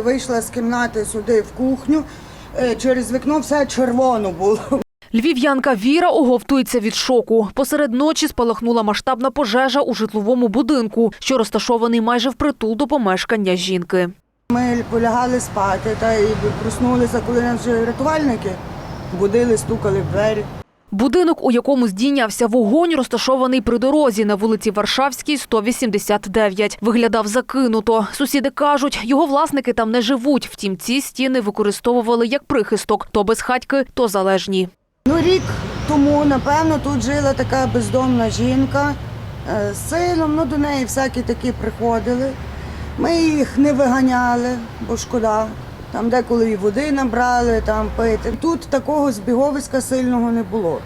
Вийшла з кімнати сюди в кухню. е, Через вікно все червоно було. Львів'янка Віра оговтується від шоку. Посеред ночі спалахнула масштабна пожежа у житловому будинку, що розташований майже впритул до помешкання жінки. Ми полягали спати та і проснулися, коли нас вже рятувальники будили, стукали в двері. Будинок, у якому здійнявся вогонь, розташований при дорозі на вулиці Варшавській, 189. Виглядав закинуто. Сусіди кажуть, його власники там не живуть. Втім, ці стіни використовували як прихисток то безхатьки, то залежні. Ну, рік тому, напевно, тут жила така бездомна жінка з сином, ну до неї всякі такі приходили. Ми їх не виганяли, бо шкода. Там деколи і води набрали, там пити. Тут такого збіговиська сильного не було.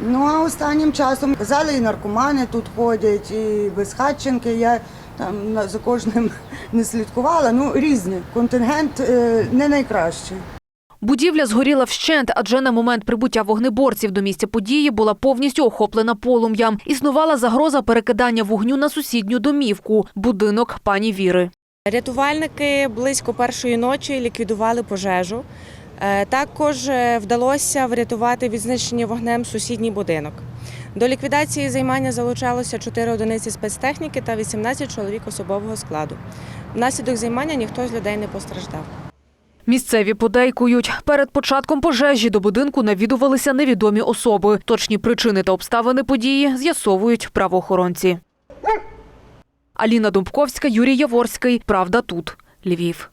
Ну а останнім часом казали, і наркомани тут ходять, і безхатченки. Я там за кожним не слідкувала. Ну, різні. Контингент е, не найкращий. Будівля згоріла вщент, адже на момент прибуття вогнеборців до місця події була повністю охоплена полум'ям. Існувала загроза перекидання вогню на сусідню домівку – будинок пані Віри. Рятувальники близько першої ночі ліквідували пожежу. Е, Також е, вдалося врятувати відзначення вогнем сусідній будинок. До ліквідації займання залучалося 4 одиниці спецтехніки та 18 чоловік особового складу. Внаслідок займання ніхто з людей не постраждав. Місцеві подейкують. Перед початком пожежі до будинку навідувалися невідомі особи. Точні причини та обставини події з'ясовують правоохоронці. Аліна Думбковська, Юрій Яворський. Правда тут. Львів.